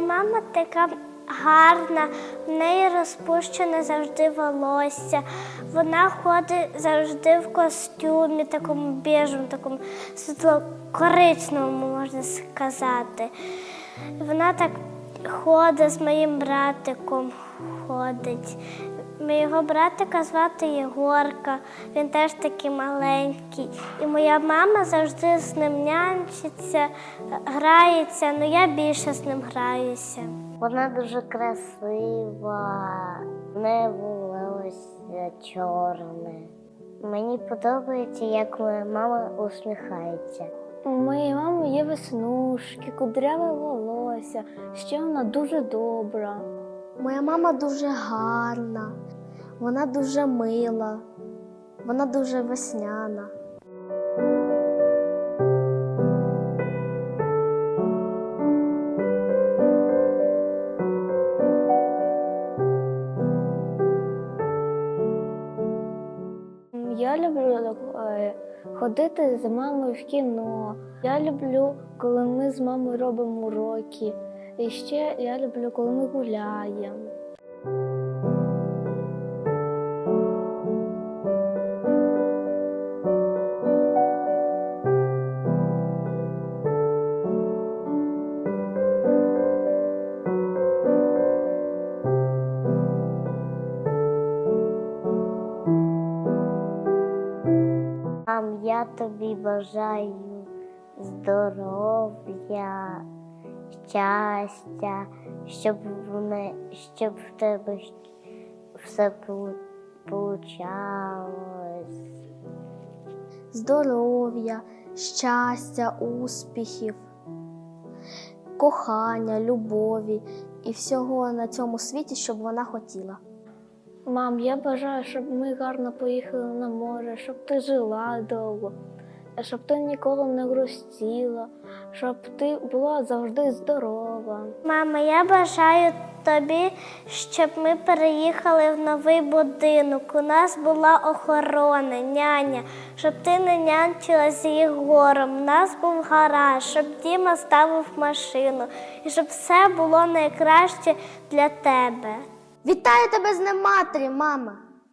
мама така гарна, в неї розпущене завжди волосся. Вона ходить завжди в костюмі, такому біжому, такому світло-коричневому, можна сказати. Вона так ходить з моїм братиком, ходить. Моєго братика звати Єгорка, він теж такий маленький. І моя мама завжди з ним нянчиться, грається, але я більше з ним граюся. Вона дуже красива, в неї волосся чорне. Мені подобається, як моя мама усміхається. У моєї мами є веснушки, кудряве волосся, ще вона дуже добра. Моя мама дуже гарна, вона дуже мила, вона дуже весняна. Я люблю е, ходити з мамою в кіно. Я люблю, коли ми з мамою робимо уроки. І ще я люблю, коли ми гуляємо. Мам, я тобі бажаю здоров'я, щастя, щоб в, щоб в тебе все получалось. Здоров'я, щастя, успіхів, кохання, любові і всього на цьому світі, щоб вона хотіла. Мам, я бажаю, щоб ми гарно поїхали на море, щоб ти жила довго, щоб ти ніколи не грустіла, щоб ти була завжди здорова. Мама, я бажаю тобі, щоб ми переїхали в новий будинок. У нас була охорона, няня, щоб ти не нянчилась з Єгором. У нас був гараж, щоб Діма ставив машину і щоб все було найкраще для тебе. Вітаю тебе з Днем матері, мама!